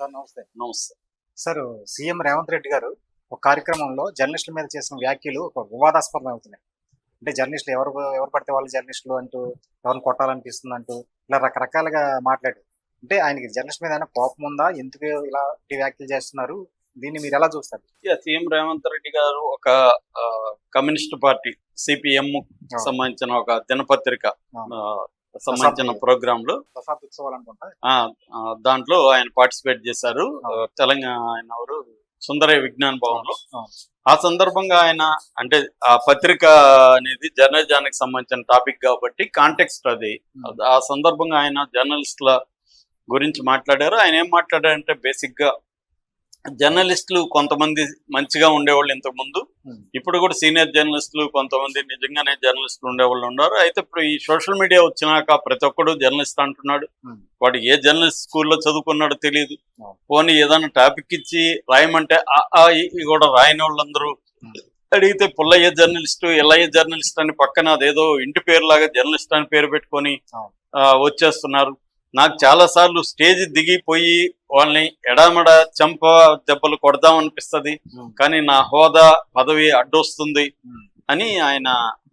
Sir నమస్తే. నమస్తే. Sir CM Revanth Reddy గారు ఒక కార్యక్రమంలో జర్నలిస్టుల మీద చేసిన వ్యాఖ్యలు ఒక వివాదాస్పదం అవుతున్నాయి. అంటే జర్నలిస్టులు ఎవరు ఎవరు పడితే వాళ్ళు జర్నలిస్టులు అంటూ ఎవరిని కొట్టాలనిపిస్తుంది అంటూ ఇలా రకరకాలుగా మాట్లాడు అంటే ఆయనకి జర్నలిస్ట్ మీద ఏమైనా కోపం ఉందా? ఎందుకు ఇలా వ్యాఖ్యలు చేస్తున్నారు? దీన్ని మీరు ఎలా చూస్తారు? సీఎం రేవంత్ రెడ్డి గారు ఒక కమ్యూనిస్ట్ పార్టీ సిపిఎం సంబంధించిన ఒక దినపత్రిక సంబంధించిన ప్రోగ్రామ్లో దాంట్లో ఆయన పార్టిసిపేట్ చేశారు. తెలంగాణ ఆయన ఎవరు? సుందరయ్య విజ్ఞాన భవన్లో. ఆ సందర్భంగా ఆయన అంటే ఆ పత్రిక అనేది జర్నలిజానికి సంబంధించిన టాపిక్ కాబట్టి కాంటెక్స్ట్ అది. ఆ సందర్భంగా ఆయన జర్నలిస్టుల గురించి మాట్లాడారు. ఆయన ఏం మాట్లాడారంటే బేసిక్గా జర్నలిస్టులు కొంతమంది మంచిగా ఉండేవాళ్ళు ఇంతకు ముందు ఉమ్. ఇప్పుడు కూడా సీనియర్ జర్నలిస్టులు కొంతమంది నిజంగానే జర్నలిస్టులు ఉండేవాళ్ళు ఉన్నారు అయితే ఇప్పుడు ఈ సోషల్ మీడియా వచ్చినాక ప్రతి ఒక్కడు జర్నలిస్ట్ అంటున్నాడు ఉమ్. వాడు ఏ జర్నలిస్ట్ స్కూల్లో చదువుకున్నాడో తెలియదు అవును. పోనీ ఏదైనా టాపిక్ ఇచ్చి రాయమంటే ఆ కూడా రాయని వాళ్ళందరూ. అడిగితే పుల్లయ్య జర్నలిస్ట్ ఎల్లయ్య జర్నలిస్ట్ అని పక్కన అదేదో ఇంటి పేరు లాగా జర్నలిస్ట్ అని పేరు పెట్టుకొని వచ్చేస్తున్నారు నాకు చాలా సార్లు స్టేజ్ దిగిపోయి వాళ్ళని ఎడామడ చంప దెబ్బలు కొడదామనిపిస్తది ఉమ్. కానీ నా హోదా పదవి అడ్డొస్తుంది. అని ఆయన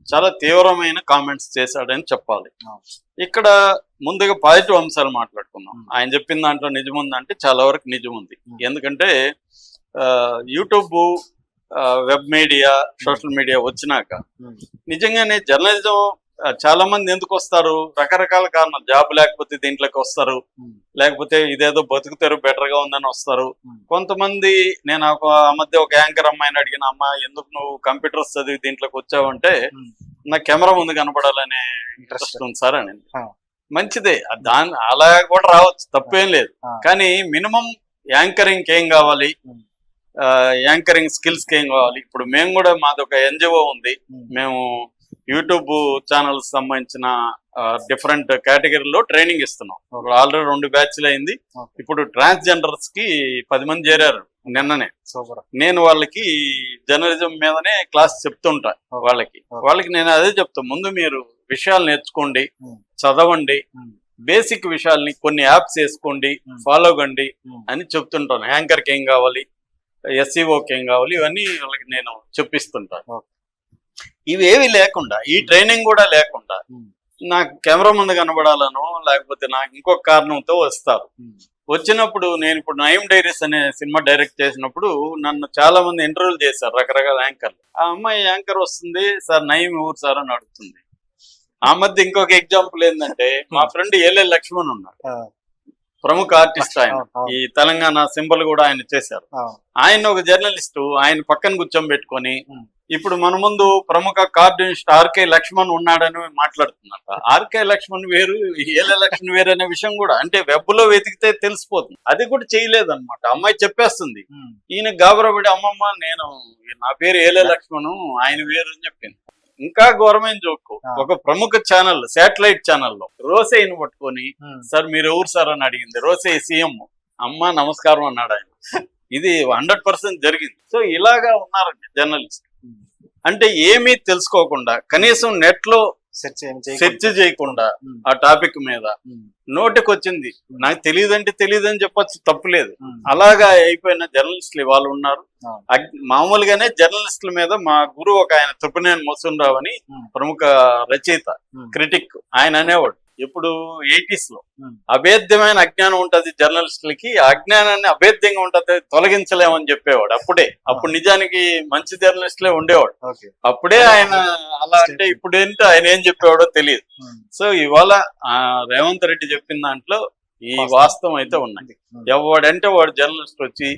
చాలా తీవ్రమైన కామెంట్స్ చేశాడని చెప్పాలి. ఇక్కడ ముందుగా పాజిటివ్ అంశాలు మాట్లాడుకుందాం ఉమ్. ఆయన చెప్పిన దాంట్లో నిజం ఉందంటే చాలా వరకు నిజం ఉంది. ఎందుకంటే YouTube web media social media వచ్చినాక. నిజంగానే జర్నలిజం చాలా మంది ఎందుకు వస్తారు రకరకాల కారణాలు జాబ్ లేకపోతే దీంట్లోకి వస్తారు. లేకపోతే ఇదేదో బతుకుతారు బెటర్గా ఉందని వస్తారు. కొంతమంది నేను ఒక మధ్య ఒక యాంకర్ అమ్మాయిని అడిగిన అమ్మ ఎందుకు నువ్వు కంప్యూటర్స్ చదివి దీంట్లోకి వచ్చావంటే. నా కెమెరా ముందు కనపడాలనే ఇంట్రెస్ట్ ఉంది సార్ అని. మంచిదే దాని అలా కూడా రావచ్చు తప్పేం లేదు. కానీ మినిమం యాంకరింగ్ ఏం కావాలి. యాంకరింగ్ స్కిల్స్ ఏం కావాలి ఇప్పుడు మేము కూడా మాది ఒక ఎన్జిఓ ఉంది. మేము యూట్యూబ్ ఛానల్ సంబంధించిన డిఫరెంట్ కేటగిరీలో ట్రైనింగ్ ఇస్తున్నాం ఆల్రెడీ రెండు బ్యాచ్లు అయింది. ఇప్పుడు ట్రాన్స్జెండర్స్కి పది మంది చేరారు నిన్ననే సూపర్ నేను వాళ్ళకి జర్నలిజం మీదనే క్లాస్ చెప్తుంటా. వాళ్ళకి. వాళ్ళకి నేను అదే చెప్తా ముందు మీరు విషయాలు నేర్చుకోండి. చదవండి. బేసిక్ విషయాల్ని కొన్ని యాప్స్ వేసుకోండి. ఫాలో కండి. అని చెప్తుంటాను యాంకర్కి ఏం కావాలి ఎస్సీఓకి ఏం కావాలి ఇవన్నీ వాళ్ళకి నేను చెప్పిస్తుంటాను. ఇవేవి లేకుండా ఈ ట్రైనింగ్ కూడా లేకుండా. నాకు కెమెరా ముందు కనబడాలనో లేకపోతే నాకు ఇంకొక కారణంతో వస్తారు. వచ్చినప్పుడు నేను ఇప్పుడు నయం డైరీస్ అనే సినిమా డైరెక్ట్ చేసినప్పుడు నన్ను చాలా మంది ఇంటర్వ్యూలు చేశారు రకరకాల యాంకర్లు ఆ అమ్మాయి యాంకర్ వస్తుంది సార్ నయం ఊరు సార్ అని అడుగుతుంది ఆ మధ్య ఇంకొక ఎగ్జాంపుల్ ఏంటంటే మా ఫ్రెండ్ ఏలే లక్ష్మణ్ ఉన్నాడు ఆ. ప్రముఖ ఆర్టిస్ట్ ఆయన ఈ తెలంగాణ సింబల్ కూడా ఆయన చేశారు. ఆయన ఒక జర్నలిస్టు ఆయన పక్కన కూర్చోబెట్టుకొని. ఇప్పుడు మన ముందు ప్రముఖ కార్టూనిస్ట్ ఆర్కే లక్ష్మణ్ ఉన్నాడని మాట్లాడుతున్నట్ట ఆర్కే లక్ష్మణ్ వేరు ఏల లక్ష్మణ్ వేరు అనే విషయం కూడా అంటే వెబ్లో వెతికితే తెలిసిపోతుంది అది కూడా చేయలేదన్నమాట అమ్మాయి చెప్పేస్తుంది. ఈయన గాబరపడి అమ్మమ్మ నేను నా పేరు ఏలే లక్ష్మణ్ ఆయన వేరు అని చెప్పింది ఇంకా ఘోరమైన జోక్. ఒక ప్రముఖ ఛానల్ శాటిలైట్ ఛానల్లో రోసేని పట్టుకొని. సార్ మీరు ఎవరు సార్ అని అడిగింది రోసే సీఎం అమ్మ నమస్కారం అన్నాడు ఆయన ఇది హండ్రెడ్ పర్సెంట్ జరిగింది సో ఇలాగా ఉన్నారండి జర్నలిస్ట్. అంటే ఏమీ తెలుసుకోకుండా కనీసం నెట్లో సెర్చ్ చేయకుండా. ఆ టాపిక్ మీద ఉమ్. నోటికి వచ్చింది నాకు తెలియదంటే తెలియదని చెప్పొచ్చు తప్పులేదు. అలాగా అయిపోయిన జర్నలిస్టులు వాళ్ళు ఉన్నారు మామూలుగానే జర్నలిస్టుల మీద మా గురువు ఒక ఆయన తుప్పనేని మోసుంరావు అని ఉమ్. ప్రముఖ రచయిత. క్రిటిక్ ఆయన అనేవాడు ఎప్పుడు ఎయిటీస్లో. ఉమ్. అభేద్యమైన అజ్ఞానం ఉంటది జర్నలిస్టులకి ఆ అజ్ఞానాన్ని అభేద్యంగా ఉంటది తొలగించలేమని చెప్పేవాడు అప్పుడే. అప్పుడు నిజానికి మంచి జర్నలిస్టులే ఉండేవాడు. అప్పుడే ఆయన అలా అంటే ఇప్పుడు ఏంటో ఆయన ఏం చెప్పేవాడో తెలియదు ఉమ్. సో ఇవాళ రేవంత్ రెడ్డి చెప్పిన దాంట్లో ఈ వాస్తవం. అయితే ఉన్నాయి. ఉమ్. ఎవడంటే వాడు జర్నలిస్ట్ వచ్చి.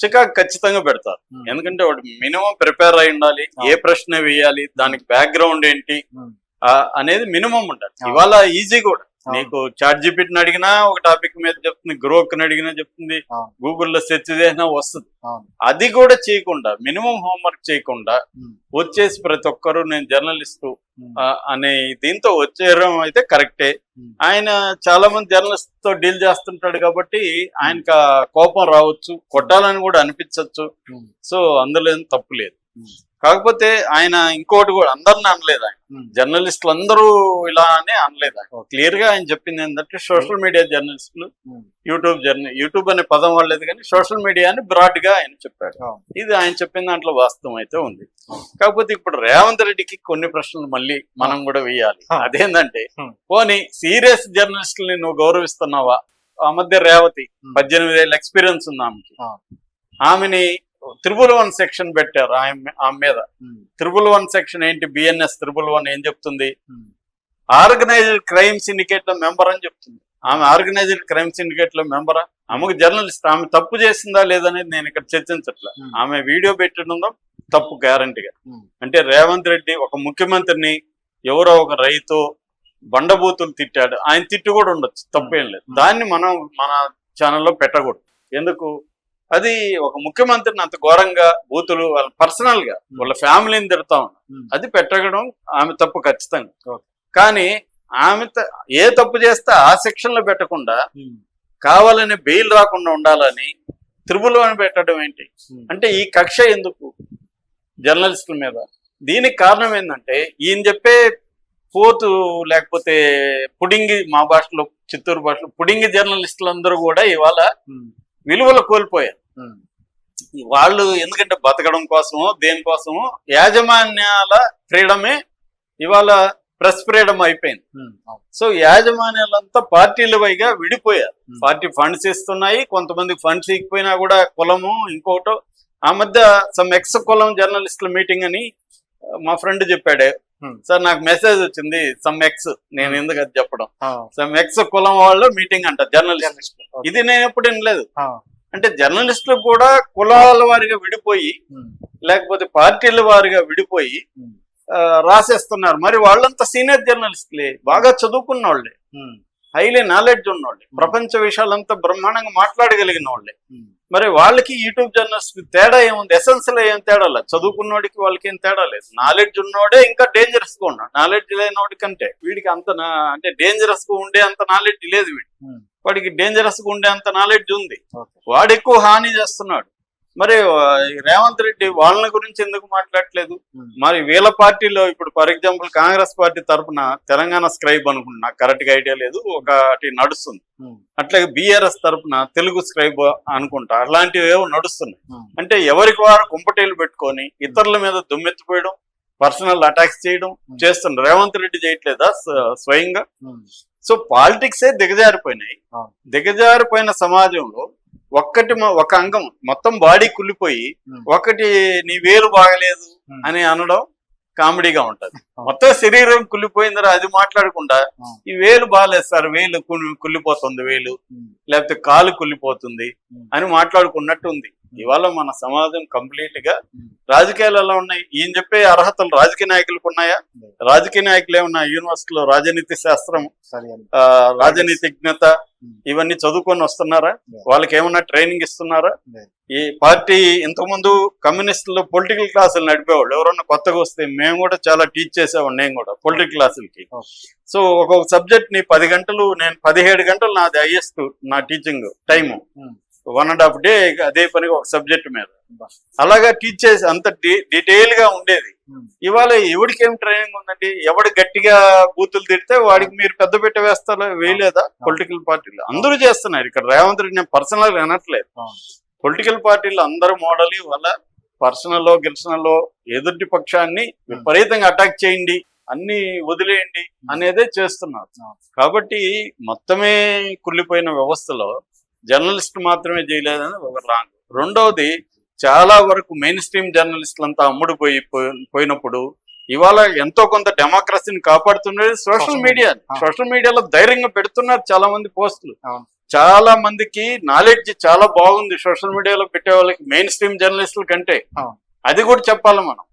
చికాకు ఖచ్చితంగా పెడతారు. ఎందుకంటే వాడు మినిమం ప్రిపేర్ అయి ఉండాలి ఏ ప్రశ్న వేయాలి దానికి బ్యాక్గ్రౌండ్ ఏంటి అనేది మినిమం ఉండాలి. ఇవాళ ఈజీ కూడా. నీకు చాట్ జీపీటీని అడిగినా ఒక టాపిక్ మీద చెప్తుంది గ్రోక్ అడిగినా చెప్తుంది అవును. గూగుల్లో సెర్చ్ చేసినా వస్తుంది. అది కూడా చేయకుండా మినిమం హోంవర్క్ చేయకుండా. వచ్చేసి ప్రతి ఒక్కరు నేను జర్నలిస్ట్. అనే దీంతో వచ్చేయడం అయితే కరెక్టే. ఆయన చాలా మంది జర్నలిస్ట్తో డీల్ చేస్తుంటాడు కాబట్టి ఆయనకు కోపం రావచ్చు కొట్టాలని కూడా అనిపించవచ్చు. సో అందులో ఏం తప్పు లేదు. కాకపోతే ఆయన ఇంకోటి కూడా అందరిని అనలేదు ఆయన ఉమ్. జర్నలిస్టులు అందరూ ఇలా అని అనలేదు ఆయన. క్లియర్గా ఆయన చెప్పింది ఏంటంటే సోషల్ మీడియా జర్నలిస్టులు. యూట్యూబ్ జర్నీ యూట్యూబ్ అనే పదం వాడలేదు కానీ సోషల్ మీడియా అని బ్రాడ్గా ఆయన చెప్పాడు అవును. ఇది ఆయన చెప్పిన దాంట్లో వాస్తవం అయితే ఉంది కాకపోతే ఇప్పుడు రేవంత్ రెడ్డికి కొన్ని ప్రశ్నలు మళ్ళీ మనం కూడా వేయాలి. అదేంటంటే హ్మ్. పోనీ సీరియస్ జర్నలిస్టుల్ని నువ్వు గౌరవిస్తున్నావా ఆ మధ్య రేవతి హ్మ్. పద్దెనిమిది ఏళ్ళ ఎక్స్పీరియన్స్ ఉంది ఆమెకి. ఆమెని త్రిబుల్ వన్ సెక్షన్ పెట్టారు ఆమె ఆమె మీద. త్రిబుల్ వన్ సెక్షన్ ఏంటి? బిఎన్ఎస్ త్రిబుల్ వన్ ఏం చెప్తుంది. ఆర్గనైజ్డ్ క్రైమ్ సిండికేట్లో మెంబర్ అని చెప్తుంది. ఆమె ఆర్గనైజ్డ్ క్రైమ్ సిండికేట్లో మెంబరా? ఆమెకు జర్నలిస్ట్ ఆమె తప్పు చేసిందా లేదనేది నేను ఇక్కడ చర్చించట్లా. ఆమె వీడియో పెట్టడంలో తప్పు గ్యారంటీగా. అంటే రేవంత్ రెడ్డి ఒక ముఖ్యమంత్రిని ఎవరో ఒక రైతు బండబూతులు తిట్టాడు. ఆయన తిట్టు కూడా ఉండొచ్చు తప్పేం లేదు. దాన్ని మనం మన ఛానల్లో పెట్టకూడదు. ఎందుకు? అది ఒక ముఖ్యమంత్రిని అంత ఘోరంగా బూతులు వాళ్ళ పర్సనల్గా వాళ్ళ ఫ్యామిలీని తిడతా. అది పెట్టడం ఆమె తప్పు ఖచ్చితంగా. కానీ ఆమె ఏ తప్పు చేస్తే ఆ సెక్షన్లో పెట్టకుండా. కావాలని బెయిల్ రాకుండా ఉండాలని త్రిబుల్ అని పెట్టడం ఏంటి. అంటే ఈ కక్ష ఎందుకు జర్నలిస్టుల మీద దీనికి కారణం ఏంటంటే ఈయన చెప్పే పోతు లేకపోతే పుడింగి మా భాషలో చిత్తూరు భాషలో పుడింగి జర్నలిస్టులు అందరూ కూడా ఇవాళ. విలువలు కోల్పోయారు. వాళ్ళు ఎందుకంటే బతకడం కోసమో దేనికోసమో యాజమాన్యాల ఫ్రీడమే ఇవాళ ప్రెస్ ఫ్రీడమ్ అయిపోయింది. సో యాజమాన్యాలంతా పార్టీల వైగా విడిపోయారు. పార్టీ ఫండ్స్ ఇస్తున్నాయి కొంతమంది ఫండ్స్ ఇకపోయినా కూడా కులము ఇంకోటో ఆ మధ్య సమ్ ఎక్స్ కులం జర్నలిస్టుల మీటింగ్ అని మా ఫ్రెండ్ చెప్పాడు. సార్ నాకు మెసేజ్ వచ్చింది సమ్ ఎక్స్ నేను ఎందుకు అది చెప్పడం. సమ్ ఎక్స్ కులం వాళ్ళు మీటింగ్ అంట జర్నలిస్ట్. ఇది నేను ఎప్పుడు వినలేదు ఆ. అంటే జర్నలిస్టులు కూడా కులాల వారిగా విడిపోయి ఉమ్. లేకపోతే పార్టీల వారిగా విడిపోయి రాసేస్తున్నారు మరి వాళ్ళంతా సీనియర్ జర్నలిస్టులే బాగా చదువుకున్న వాళ్ళే. హైలీ నాలెడ్జ్ ఉన్నోళ్ళే. ప్రపంచ విషయాలంతా బ్రహ్మాండంగా మాట్లాడగలిగిన వాళ్ళే. మరి వాళ్ళకి యూట్యూబ్ జర్నలిస్ట్ తేడా ఏముంది? ఎసెన్స్లో ఏం తేడా లేదు. చదువుకున్నోడికి వాళ్ళకి ఏం తేడా లేదు. నాలెడ్జ్ ఉన్నోడే ఇంకా డేంజరస్గా ఉన్నాడు. నాలెడ్జ్ లేనోడి కంటే వీడికి అంత అంటే డేంజరస్గా ఉండే అంత నాలెడ్జ్ లేదు వీడి. వాడికి డేంజరస్గా ఉండే అంత నాలెడ్జ్ ఉంది. వాడు ఎక్కువ హాని చేస్తున్నాడు. మరి రేవంత్ రెడ్డి వాళ్ళని గురించి ఎందుకు మాట్లాడట్లేదు. మరి వీళ్ళ పార్టీలో ఇప్పుడు for example Congress party Telangana తెలంగాణ స్క్రైబ్ అనుకుంటున్నా నాకు కరెక్ట్గా ఐడియా లేదు ఒకటి నడుస్తుంది. అట్లాగే బీఆర్ఎస్ తరఫున తెలుగు స్క్రైబ్ అనుకుంటా అలాంటివి ఏవో నడుస్తున్నాయి. అంటే ఎవరికి వారు కుంపటీలు పెట్టుకొని ఇతరుల మీద దుమ్మెత్తిపోయడం పర్సనల్ అటాక్స్ చేయడం ఉమ్. చేస్తున్నారు రేవంత్ రెడ్డి చేయట్లేదా స్వ- స్వయంగా. సో పాలిటిక్సే దిగజారిపోయినాయి. దిగజారిపోయిన సమాజంలో ఒక్కటి ఒక అంగం మొత్తం బాడీ కుళ్ళిపోయి. ఒకటి నీ వేలు బాగలేదు. అని అనడం కామెడీగా ఉంటది. మొత్తం శరీరం కుళ్ళిపోయిందిరా అది మాట్లాడకుండా. ఈ వేలు బాగాలేదు సార్ వేలు కుళ్ళి- కుళ్ళిపోతుంది వేలు. లేకపోతే కాలు కుళ్ళిపోతుంది. అని మాట్లాడుకున్నట్టు ఉంది ఇవాళ మన సమాజం కంప్లీట్గా. రాజకీయాలు ఎలా ఉన్నాయి ఈయన చెప్పే అర్హతలు రాజకీయ నాయకులకు ఉన్నాయా. రాజకీయ నాయకులు ఏమన్నా యూనివర్సిటీలో రాజనీతి శాస్త్రం రాజనీతిజ్ఞత. ఇవన్నీ చదువుకొని వస్తున్నారా. వాళ్ళకి ఏమన్నా ట్రైనింగ్ ఇస్తున్నారా. ఈ పార్టీ ఇంతకుముందు కమ్యూనిస్టులు పొలిటికల్ క్లాసులు నడిపేవాళ్ళు ఎవరన్నా కొత్తగా వస్తే మేము కూడా చాలా టీచ్ చేసేవాడు నేను కూడా పొలిటికల్ క్లాసులకి. సో ఒక్కొక్క సబ్జెక్ట్ని పది గంటలు నేను పదిహేడు గంటలు నాది హైయెస్ట్ నా teaching time. One and half day అదే పనిగా ఒక సబ్జెక్ట్ మీద. అలాగా టీచ్ చేసి అంత డీటెయిల్గా ఉండేది. ఉమ్. ఇవాళ ఎవడికి ఏం ట్రైనింగ్ ఉందండి? ఎవడు గట్టిగా బూతులు తిడితే వాడికి మీరు పెద్ద పెట్ట వేస్తారా వేయలేదా? పొలిటికల్ పార్టీలు అందరూ చేస్తున్నారు. ఇక్కడ రేవంత్ రెడ్డి నేను పర్సనల్గా అనట్లేదు అవును. పొలిటికల్ పార్టీలు అందరూ మోడల్ వాళ్ళ పర్సనల్లో గిర్సనలో ఎదుటి పక్షాన్ని విపరీతంగా అటాక్ చేయండి అన్ని వదిలేయండి అనేదే చేస్తున్నారు. కాబట్టి మొత్తమే కుళ్ళిపోయిన వ్యవస్థలో జర్నలిస్ట్ మాత్రమే చేయలేదని ఒక రాంగ్. రెండవది చాలా వరకు మెయిన్ స్ట్రీమ్ జర్నలిస్టులు అంతా అమ్ముడుపోయి పోయి- పోయినప్పుడు ఇవాళ ఎంతో కొంత డెమోక్రసీని కాపాడుతున్నది సోషల్ మీడియా. సోషల్ మీడియాలో ధైర్యంగా పెడుతున్నారు చాలా మంది పోస్టులు. చాలా మందికి నాలెడ్జ్ చాలా బాగుంది సోషల్ మీడియాలో పెట్టే వాళ్ళకి మెయిన్ స్ట్రీమ్ జర్నలిస్టుల కంటే. అది కూడా చెప్పాలి మనం.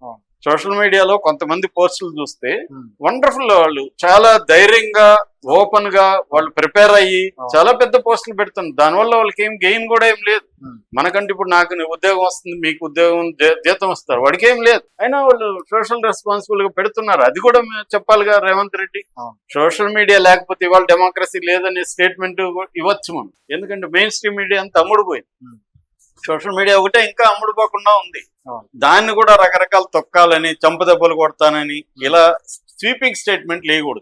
సోషల్ మీడియాలో కొంతమంది పోస్టులు చూస్తే. వండర్ఫుల్ వాళ్ళు చాలా ధైర్యంగా ఓపెన్గా వాళ్ళు ప్రిపేర్ అయ్యి. చాలా పెద్ద పోస్టులు పెడుతున్నారు దానివల్ల వాళ్ళకి ఏం గెయిన్ కూడా ఏం లేదు. మనకంటే ఇప్పుడు నాకు ఉద్యోగం వస్తుంది మీకు ఉద్యోగం జీతం వస్తారు వాడికి ఏం లేదు అయినా వాళ్ళు సోషల్ రెస్పాన్సిబుల్గా పెడుతున్నారు అది కూడా మేము చెప్పాలిగా రేవంత్ రెడ్డి. సోషల్ మీడియా లేకపోతే ఇవాళ డెమోక్రసీ లేదనే స్టేట్మెంట్ ఇవ్వచ్చు మనం ఎందుకంటే మెయిన్ స్ట్రీమ్ మీడియా అంతా అమ్ముడు పోయింది ఉమ్. సోషల్ మీడియా ఒకటే ఇంకా అమ్ముడుపోకుండా ఉంది. దాన్ని కూడా రకరకాల తొక్కాలని చంపదెబ్బలు కొడతానని ఇలా స్వీపింగ్ స్టేట్మెంట్ లేకూడదు